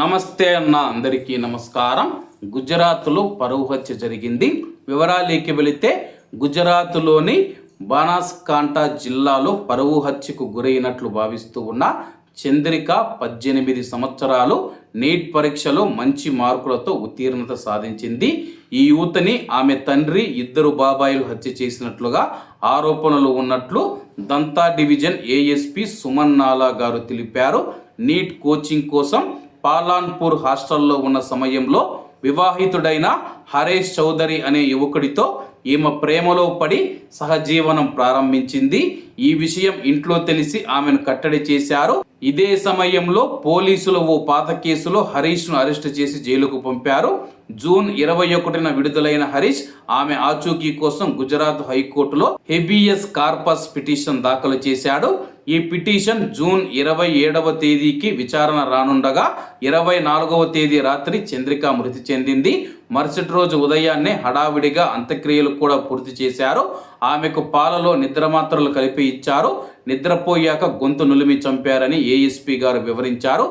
నమస్తే అన్న అందరికీ నమస్కారం. గుజరాత్లో పరువు హత్య జరిగింది. వివరాలేకి వెళితే గుజరాత్లోని బాణాస్కాంటా జిల్లాలో పరువు హత్యకు గురైనట్లు భావిస్తూ ఉన్న చంద్రిక పద్దెనిమిది సంవత్సరాలు నీట్ పరీక్షలో మంచి మార్కులతో ఉత్తీర్ణత సాధించింది. ఈ యువతని ఆమె తండ్రి ఇద్దరు బాబాయిలు హత్య చేసినట్లుగా ఆరోపణలు ఉన్నట్లు దంతా డివిజన్ ఏఎస్పి సుమన్ నాలా గారు తెలిపారు. నీట్ కోచింగ్ కోసం పాలాన్పూర్ హాస్టల్లో ఉన్న సమయంలో వివాహితుడైన హరేష్ చౌదరి అనే యువకుడితో ఈమె ప్రేమలో పడి సహజీవనం ప్రారంభించింది. ఈ విషయం ఇంట్లో తెలిసి ఆమెను కట్టడి చేశారు. ఇదే సమయంలో పోలీసులు ఓ పాత కేసులో హరీష్ను అరెస్టు చేసి జైలుకు పంపారు. జూన్ ఇరవై ఒకటిన విడుదలైన హరీష్ ఆమె ఆచూకీ కోసం గుజరాత్ హైకోర్టులో హెబియస్ కార్పస్ పిటిషన్ దాఖలు చేశాడు. ఈ పిటిషన్ జూన్ ఇరవై ఏడవ తేదీకి విచారణ రానుండగా ఇరవై నాలుగవ తేదీ రాత్రి చంద్రిక మృతి చెందింది. మరుసటి రోజు ఉదయాన్నే హడావిడిగా అంత్యక్రియలు కూడా పూర్తి చేశారు. ఆమెకు పాలలో నిద్రమాత్రలు కలిపి ఇచ్చారు. నిద్రపోయాక గొంతు నులిమి చంపారని ఏఎస్పీ గారు వివరించారు.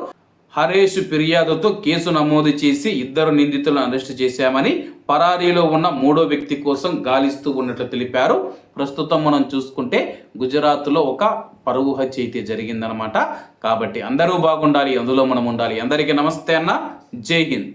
హరేష్ ఫిర్యాదుతో కేసు నమోదు చేసి ఇద్దరు నిందితులను అరెస్టు చేశామని పరారీలో ఉన్న మూడో వ్యక్తి కోసం గాలిస్తూ ఉన్నట్లు తెలిపారు. ప్రస్తుతం మనం చూసుకుంటే గుజరాత్లో ఒక పరువు హత్య అయితే జరిగిందనమాట కాబట్టి అందరూ బాగుండాలి అందులో మనం ఉండాలి. అందరికీ నమస్తే అన్న. జై హింద్.